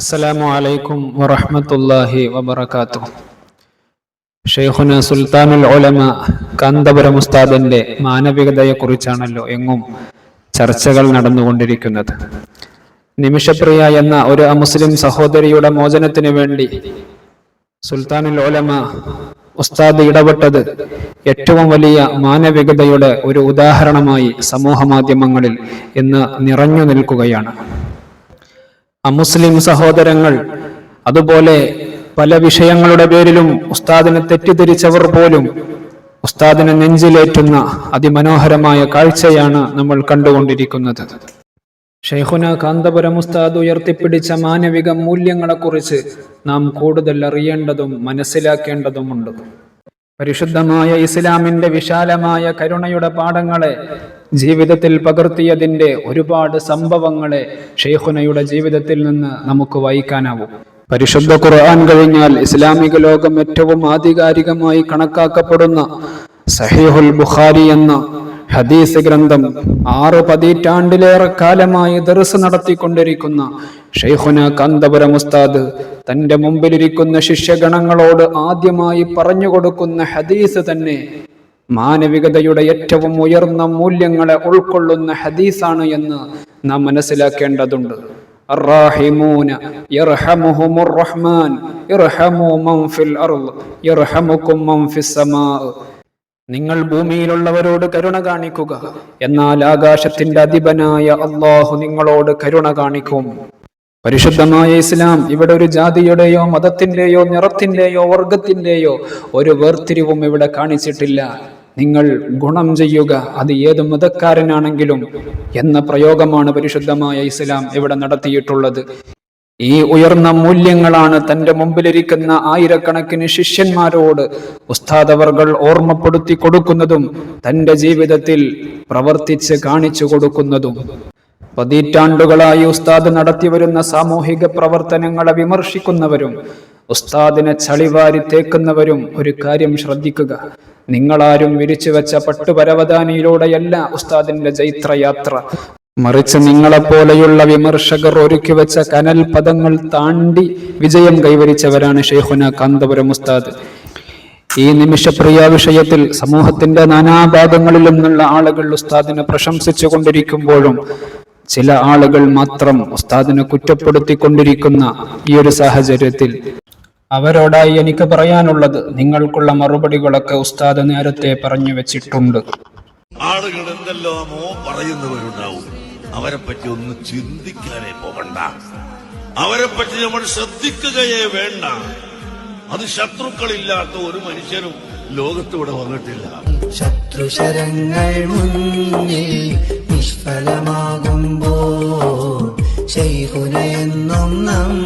അസ്സലാമു അലൈക്കും വറഹ്മത്തുള്ളാഹി വബറകാതുഹു. ഷെയ്ഖുന സുൽത്താനുൽ ഉലമ കാന്തപുരം ഉസ്താദിന്റെ മാനവികതയെക്കുറിച്ചാണല്ലോ എങ്ങും ചർച്ചകൾ നടന്നുകൊണ്ടിരിക്കുന്നത്. നിമിഷപ്രിയ എന്ന ഒരു അമുസ്ലിം സഹോദരിയുടെ മോചനത്തിന് വേണ്ടി സുൽത്താനുൽ ഉലമ ഉസ്താദ് ഇടപെട്ടത് ഏറ്റവും വലിയ മാനവികതയുടെ ഒരു ഉദാഹരണമായി സമൂഹ മാധ്യമങ്ങളിൽ ഇന്ന് നിറഞ്ഞു നിൽക്കുകയാണ്. അമുസ്ലിം സഹോദരങ്ങൾ. അതുപോലെ പല വിഷയങ്ങളുടെ പേരിലും ഉസ്താദിനെ തെറ്റിദ്ധരിച്ചവർ പോലും ഉസ്താദിനെ നെഞ്ചിലേറ്റുന്ന അതിമനോഹരമായ കാഴ്ചയാണ് നമ്മൾ കണ്ടുകൊണ്ടിരിക്കുന്നത്. ഷെയ്ഖുന കാന്തപുരം ഉസ്താദ് ഉയർത്തിപ്പിടിച്ച മാനവിക മൂല്യങ്ങളെക്കുറിച്ച് നാം കൂടുതൽ അറിയേണ്ടതും മനസ്സിലാക്കേണ്ടതുമുണ്ട്. പരിശുദ്ധമായ ഇസ്ലാമിന്റെ വിശാലമായ കരുണയുടെ പാഠങ്ങളെ ജീവിതത്തിൽ പകർത്തിയതിന്റെ ഒരുപാട് സംഭവങ്ങളെ ഷെയ്ഖുനയുടെ ജീവിതത്തിൽ നിന്ന് നമുക്ക് വായിക്കാനാവും. പരിശുദ്ധ ഖുർആൻ കഴിഞ്ഞാൽ ഇസ്ലാമിക ലോകം ഏറ്റവും ആധികാരികമായി കണക്കാക്കപ്പെടുന്ന സഹീഹുൽ ബുഖാരി എന്ന ഹദീസ് ഗ്രന്ഥം ആറ് പതിറ്റാണ്ടിലേറെ കാലമായി ദർസ് നടത്തിക്കൊണ്ടിരിക്കുന്ന ഷെയ്ഖുന കാന്തപുരം ഉസ്താദ് തന്റെ മുമ്പിലിരിക്കുന്ന ശിഷ്യഗണങ്ങളോട് ആദ്യമായി പറഞ്ഞു കൊടുക്കുന്ന ഹദീസ് തന്നെ മാനവികതയുടെ ഏറ്റവും ഉയർന്ന മൂല്യങ്ങളെ ഉൾക്കൊള്ളുന്ന ഹദീസാണ് എന്ന് നാം മനസ്സിലാക്കേണ്ടതുണ്ട് الراحمون يرحمهم الرحمن ارحموا من في الأرض يرحمكم من في السماء നിങ്ങൾ ഭൂമിയിലുള്ളവരോട് കരുണ കാണിക്കുക. എന്നാൽ ആകാശത്തിന്റെ അധിപനായ അള്ളാഹു നിങ്ങളോട് കരുണ കാണിക്കും. പരിശുദ്ധമായ ഇസ്ലാം ഇവിടെ ഒരു ജാതിയുടെയോ മതത്തിന്റെയോ നിറത്തിന്റെയോ വർഗത്തിന്റെയോ ഒരു വേർതിരിവും ഇവിടെ കാണിച്ചിട്ടില്ല. നിങ്ങൾ ഗുണം ചെയ്യുക. അത് ഏത് മതക്കാരനാണെങ്കിലും എന്ന പ്രയോഗമാണ് പരിശുദ്ധമായ ഇസ്ലാം ഇവിടെ നടത്തിയിട്ടുള്ളത്. ഈ ഉയർന്ന മൂല്യങ്ങളാണ് തന്റെ മുമ്പിലിരിക്കുന്ന ആയിരക്കണക്കിന് ശിഷ്യന്മാരോട് ഉസ്താദവർകൾ ഓർമ്മപ്പെടുത്തി കൊടുക്കുന്നതും തന്റെ ജീവിതത്തിൽ പ്രവർത്തിച്ച് കാണിച്ചു കൊടുക്കുന്നതും. പതിറ്റാണ്ടുകളായി ഉസ്താദ് നടത്തിവരുന്ന സാമൂഹിക പ്രവർത്തനങ്ങളെ വിമർശിക്കുന്നവരും ഉസ്താദിനെ ചളിവാരി തേക്കുന്നവരും ഒരു കാര്യം ശ്രദ്ധിക്കുക. നിങ്ങളാരും വിരിച്ചു വെച്ച പട്ടുപരവതാനിയിലൂടെയല്ല ഉസ്താദിന്റെ ജൈത്രയാത്ര. മറിച്ച് നിങ്ങളെപ്പോലെയുള്ള വിമർശകർ ഒരുക്കി വെച്ച കനൽ പദങ്ങൾ താണ്ടി വിജയം കൈവരിച്ചവരാണ് ഷെയ്ഖുന കാന്തപുരം ഉസ്താദ്. ഈ നിമിഷപ്രിയ വിഷയത്തിൽ സമൂഹത്തിന്റെ നാനാഭാഗങ്ങളിലും നിന്നുള്ള ആളുകൾ ഉസ്താദിനെ പ്രശംസിച്ചു കൊണ്ടിരിക്കുമ്പോഴും ചില ആളുകൾ മാത്രം ഉസ്താദിനെ കുറ്റപ്പെടുത്തിക്കൊണ്ടിരിക്കുന്ന ഈ ഒരു സാഹചര്യത്തിൽ അവരോടായി എനിക്ക് പറയാനുള്ളത് നിങ്ങൾക്കുള്ള മറുപടികളൊക്കെ ഉസ്താദ് നേരത്തെ പറഞ്ഞു വെച്ചിട്ടുണ്ട്. ആളുകൾ എന്തെല്ലാമോ പറയുന്നവരുണ്ടാവും. അവരെ പറ്റി ഒന്ന് ചിന്തിക്കാനേ പോകണ്ട. അവരെ പറ്റി നമ്മൾ ശ്രദ്ധിക്കുകയേ വേണ്ട. അത് ശത്രുക്കളില്ലാത്ത ഒരു മനുഷ്യനും ലോകത്തൂടെ വന്നിട്ടില്ല. ശത്രുശരങ്ങൾ മുന്നിൽ നിഷ്ഫലമാകുമ്പോൾ ശൈഹുനയെന്നും നമ്മെ